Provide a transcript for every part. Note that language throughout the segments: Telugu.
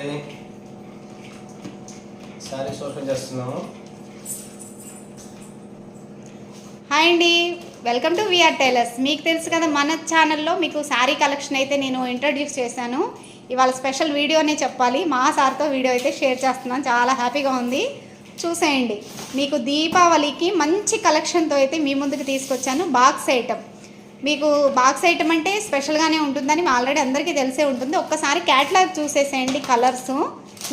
అని శారీస్ ఓపెన్ చేస్తున్నాము హాయ్ అండి. Welcome to V R tailors. మీకు తెలుసు కదా మన ఛానల్లో మీకు శారీ కలెక్షన్ అయితే నేను ఇంట్రడ్యూస్ చేశాను. ఇవాళ స్పెషల్ వీడియోనే చెప్పాలి. మా సార్తో వీడియో అయితే షేర్ చేస్తున్నాను. చాలా హ్యాపీగా ఉంది. చూసేయండి. మీకు దీపావళికి మంచి కలెక్షన్తో అయితే మీ ముందుకు తీసుకొచ్చాను బాక్స్ ఐటమ్. మీకు బాక్స్ ఐటమ్ అంటే స్పెషల్గానే ఉంటుందని ఆల్రెడీ అందరికీ తెలిసే ఉంటుంది. ఒక్కసారి క్యాట్లాగ్ చూసేసేయండి కలర్స్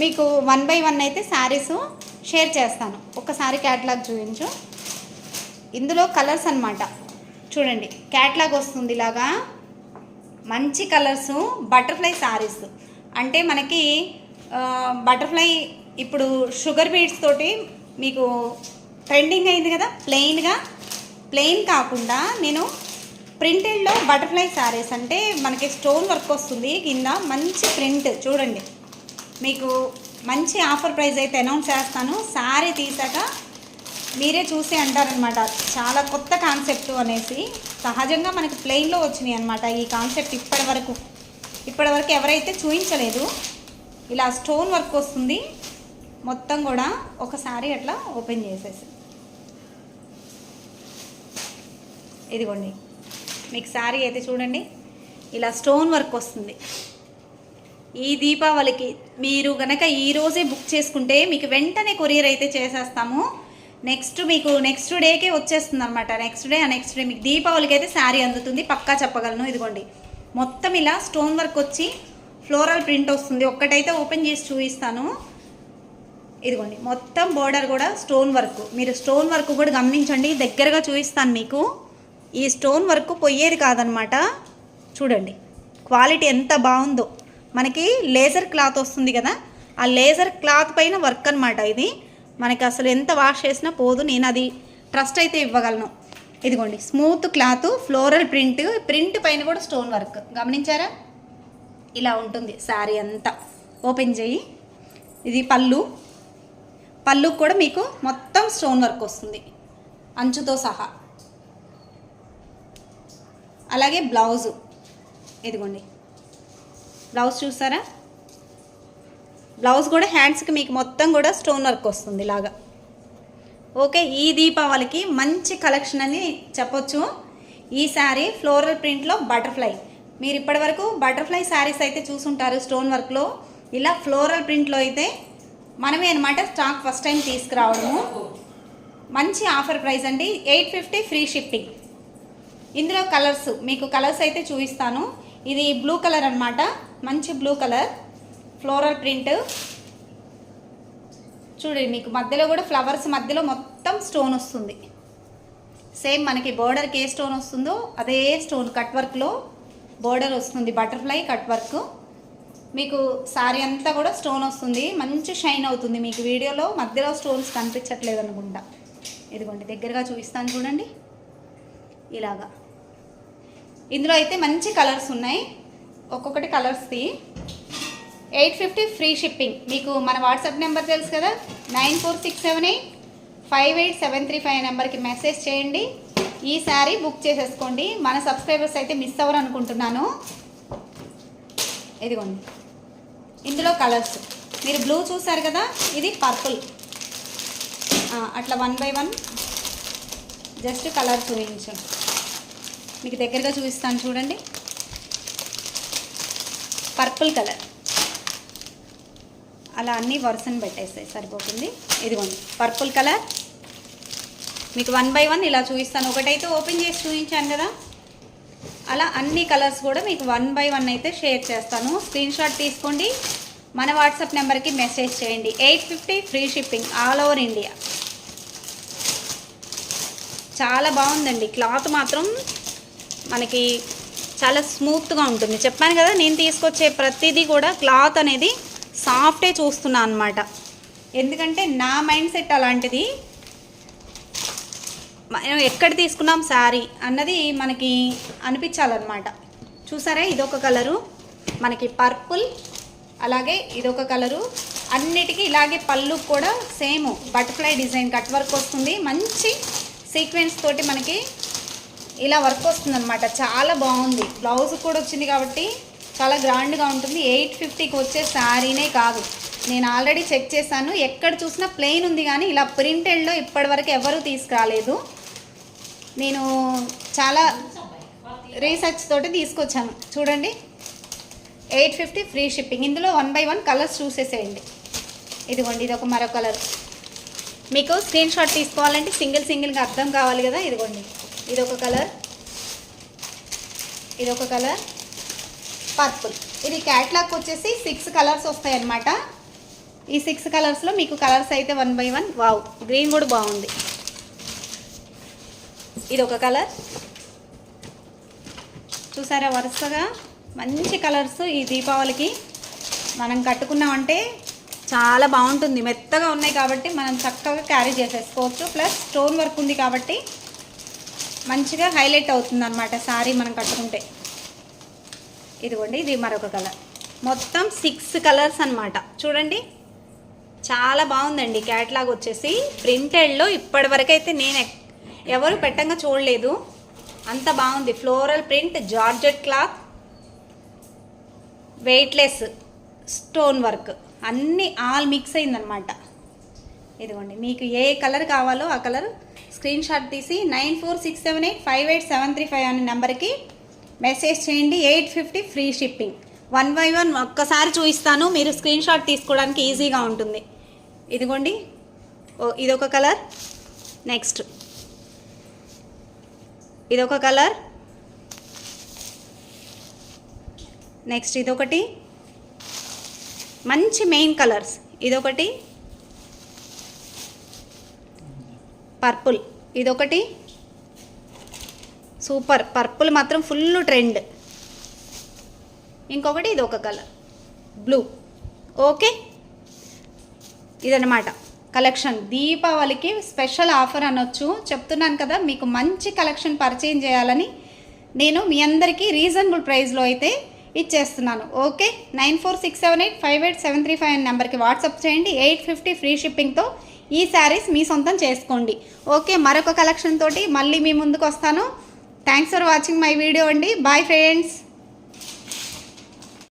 మీకు వన్ బై వన్ అయితే శారీస్ షేర్ చేస్తాను. ఒక్కసారి క్యాట్లాగ్ చూపించు. ఇందులో కలర్స్ అన్నమాట. చూడండి క్యాట్లాగ్ వస్తుంది ఇలాగా. మంచి కలర్స్ బటర్ఫ్లై శారీస్ అంటే మనకి బటర్ఫ్లై ఇప్పుడు షుగర్ బీడ్స్ తోటి మీకు ట్రెండింగ్ అయింది కదా ప్లెయిన్గా ప్లెయిన్ కాకుండా నేను ప్రింటెడ్లో బటర్ఫ్లై శారీస్ అంటే మనకి స్టోన్ వర్క్ వస్తుంది. కింద మంచి ప్రింట్. చూడండి. మీకు మంచి ఆఫర్ ప్రైస్ అయితే అనౌన్స్ చేస్తాను. శారీ తీసాక మీరే చూసి అంటారనమాట. చాలా కొత్త కాన్సెప్ట్ అనేసి. సహజంగా మనకి ప్లెయిన్లో వచ్చినాయి అనమాట ఈ కాన్సెప్ట్ ఇప్పటి వరకు. ఇప్పటి వరకు ఎవరైతే చూపించలేదు ఇలా స్టోన్ వర్క్ వస్తుంది. మొత్తం కూడా ఒక శారీ అట్లా ఓపెన్ చేసేసి. ఇదిగోండి. మీకు శారీ అయితే చూడండి. ఇలా స్టోన్ వర్క్ వస్తుంది. ఈ దీపావళికి మీరు గనక ఈరోజే బుక్ చేసుకుంటే మీకు వెంటనే కొరియర్ అయితే చేసేస్తాము. నెక్స్ట్ మీకు నెక్స్ట్ డేకే వచ్చేస్తుంది అనమాట నెక్స్ట్ డే నెక్స్ట్ డే మీకు దీపావళికి అయితే శారీ అందుతుంది. పక్కా చెప్పగలను. ఇదిగోండి. మొత్తం ఇలా స్టోన్ వర్క్ వచ్చి ఫ్లోరల్ ప్రింట్ వస్తుంది. ఒక్కటైతే ఓపెన్ చేసి చూపిస్తాను. ఇదిగోండి. మొత్తం బోర్డర్ కూడా స్టోన్ వర్క్. మీరు స్టోన్ వర్క్ కూడా గమనించండి. దగ్గరగా చూపిస్తాను మీకు. ఈ స్టోన్ వర్క్ పొయ్యేది కాదనమాట. చూడండి క్వాలిటీ ఎంత బాగుందో. మనకి లేజర్ క్లాత్ వస్తుంది కదా ఆ లేజర్ క్లాత్ పైన వర్క్ అనమాట ఇది. మనకి అసలు ఎంత వాష్ చేసినా పోదు నేను అది ట్రస్ట్ అయితే ఇవ్వగలను. ఇదిగోండి smooth cloth floral print print పైన కూడా స్టోన్ వర్క్. గమనించారా? ఇలా ఉంటుంది శారీ అంతా. ఓపెన్ చేయి. ఇది పళ్ళు. పళ్ళు కూడా మీకు మొత్తం స్టోన్ వర్క్ వస్తుంది. అంచుతో సహా. అలాగే బ్లౌజు. ఇదిగోండి. బ్లౌజ్ చూసారా? బ్లౌజ్ కూడా హ్యాండ్స్కి మీకు మొత్తం కూడా స్టోన్ వర్క్ వస్తుంది ఇలాగా. ఓకే ఈ దీపావళికి మంచి కలెక్షన్ అని చెప్పొచ్చు. ఈ శారీ ఫ్లోరల్ ప్రింట్లో బటర్ఫ్లై. మీరు ఇప్పటివరకు బటర్ఫ్లై శారీస్ అయితే చూసుంటారు స్టోన్ వర్క్లో ఇలా ఫ్లోరల్ ప్రింట్లో అయితే మనమే అనమాట స్టాక్ ఫస్ట్ టైం తీసుకురావడము. మంచి ఆఫర్ ప్రైస్ అండి. Eight fifty free shipping. ఇందులో కలర్స్ మీకు కలర్స్ అయితే చూపిస్తాను. ఇది బ్లూ కలర్ అన్నమాట. మంచి బ్లూ కలర్. Floral print. చూడండి మీకు మధ్యలో కూడా ఫ్లవర్స్ మధ్యలో మొత్తం స్టోన్ వస్తుంది. సేమ్ మనకి బోర్డర్కి ఏ స్టోన్ వస్తుందో అదే స్టోన్ కట్ వర్క్లో బోర్డర్ వస్తుంది. Butterfly cut work. మీకు సారీ అంతా కూడా స్టోన్ వస్తుంది. మంచి షైన్ అవుతుంది. మీకు వీడియోలో మధ్యలో స్టోన్స్ కనిపించట్లేదు అనుకుంటా. ఇదిగోండి దగ్గరగా చూపిస్తాను చూడండి. ఇలాగా. ఇందులో అయితే మంచి కలర్స్ ఉన్నాయి. ఒక్కొక్కటి కలర్స్ది ఎయిట్ ఫిఫ్టీ ఫ్రీ షిప్పింగ్. మీకు మన వాట్సాప్ నెంబర్ తెలుసు కదా? Nine four six seven eight five eight seven three five నెంబర్కి మెసేజ్ చేయండి. ఈ శారీ బుక్ చేసేసుకోండి. మన సబ్స్క్రైబర్స్ అయితే మిస్ అవ్వరు అనుకుంటున్నాను ఇదిగోండి. ఇందులో కలర్స్. మీరు బ్లూ చూసారు కదా? ఇది పర్పుల్. అట్లా one by one. Just colour చూపించండి మీకు దగ్గరగా చూపిస్తాను చూడండి. పర్పుల్ కలర్ అలా అన్ని వరుసను పెట్టేస్తాయి సరిపోతుంది. ఇదిగోండి పర్పుల్ కలర్ మీకు వన్ బై వన్ ఇలా చూపిస్తాను. ఒకటైతే ఓపెన్ చేసి చూపించాను కదా. అలా అన్ని కలర్స్ కూడా మీకు వన్ బై వన్ అయితే షేర్ చేస్తాను. స్క్రీన్ షాట్ తీసుకోండి. మన వాట్సాప్ నెంబర్కి మెసేజ్ చేయండి. Eight fifty free shipping all over India చాలా బాగుందండి. క్లాత్ మాత్రం మనకి చాలా స్మూత్గా ఉంటుంది. చెప్పాను కదా నేను తీసుకొచ్చే ప్రతిదీ కూడా క్లాత్ అనేది సాఫ్టే చూస్తున్నా అనమాట ఎందుకంటే నా మైండ్ సెట్ అలాంటిది. మనం ఎక్కడ తీసుకున్నాం శారీ అన్నది మనకి అనిపించాలన్నమాట. చూసారా? ఇదొక కలరు. మనకి పర్పుల్ అలాగే ఇదొక కలరు. అన్నిటికీ ఇలాగే పళ్ళు కూడా same. Butterfly design cut work వస్తుంది. మంచి సీక్వెన్స్ తోటి మనకి ఇలా వర్క్ వస్తుంది అనమాట చాలా బాగుంది. బ్లౌజ్ కూడా వచ్చింది కాబట్టి చాలా గ్రాండ్గా ఉంటుంది. ఎయిట్ ఫిఫ్టీకి వచ్చే శారీనే కాదు. నేను ఆల్రెడీ చెక్ చేశాను. ఎక్కడ చూసినా ప్లెయిన్ ఉంది కానీ ఇలా ప్రింటెడ్లో ఇప్పటివరకు ఎవరూ తీసుకురాలేదు. నేను చాలా రీసెర్చ్ తోటి తీసుకొచ్చాను. చూడండి. Eight fifty free shipping. ఇందులో వన్ బై వన్ కలర్స్ చూసేసేయండి. ఇదిగోండి ఇది ఒక మరో కలర్. మీకు స్క్రీన్ షాట్ తీసుకోవాలంటే సింగిల్ సింగిల్గా అర్థం కావాలి కదా? ఇదిగోండి. ఇది ఒక కలర్. ఇది ఒక కలర్. పర్పుల్. ఇది క్యాట్లాగ్ వచ్చేసి సిక్స్ కలర్స్ వస్తాయి అన్నమాట ఈ సిక్స్ కలర్స్లో మీకు కలర్స్ అయితే one by one. Wow. Green కూడా బాగుంది. ఇది ఒక కలర్. చూసారా వరుసగా? మంచి కలర్స్ ఈ దీపావళికి. మనం కట్టుకున్నామంటే చాలా బాగుంటుంది. మెత్తగా ఉన్నాయి కాబట్టి మనం చక్కగా క్యారీ చేసేసుకోవచ్చు. ప్లస్ స్టోన్ వర్క్ ఉంది కాబట్టి మంచిగా హైలైట్ అవుతుంది అనమాట శారీ మనం కట్టుకుంటే. ఇదిగోండి ఇది మరొక కలర్. మొత్తం సిక్స్ కలర్స్ అన్నమాట. చూడండి చాలా బాగుందండి క్యాట్లాగ్ వచ్చేసి. ప్రింటెడ్లో ఇప్పటివరకు అయితే నేను ఎవరు పెట్టంగా చూడలేదు. అంత బాగుంది. Floral print georgette cloth weightless stone work అన్నీ ఆల్ మిక్స్ అయిందనమాట ఇదిగోండి మీకు ఏ కలర్ కావాలో ఆ కలర్ స్క్రీన్ షాట్ తీసి nine four six seven eight five eight seven three five అనే నెంబర్కి మెసేజ్ చేయండి. Eight fifty free shipping. One by one ఒక్కసారి చూపిస్తాను మీరు స్క్రీన్ షాట్ తీసుకోవడానికి ఈజీగా ఉంటుంది. ఇదిగోండి ఓ ఇదొక కలర్. నెక్స్ట్. ఇదొక కలర్. నెక్స్ట్ ఇదొకటి. మంచి మెయిన్ కలర్స్. ఇదొకటి. పర్పుల్. ఇదొకటి. సూపర్. పర్పుల్ మాత్రం ఫుల్ ట్రెండ్. ఇంకొకటి ఇది ఒక కలర్. బ్లూ. ఓకే? ఇదనమాట కలెక్షన్. దీపావళికి స్పెషల్ ఆఫర్ అనొచ్చు. చెప్తున్నాను కదా మీకు మంచి కలెక్షన్ పరిచయం చేయాలని నేను మీ అందరికీ రీజనబుల్ ప్రైస్లో అయితే ఇచ్చేస్తున్నాను. Okay? Nine four six seven eight five eight seven three five నెంబర్కి వాట్సాప్ చేయండి. ఎయిట్ ఫిఫ్టీ ఫ్రీ షిప్పింగ్తో ఈ శారీస్ మీ సొంతం చేసుకోండి. ఓకే మరొక కలెక్షన్ తోటి మళ్ళీ మీ ముందుకు వస్తాను thanks for watching my video అండి. Bye friends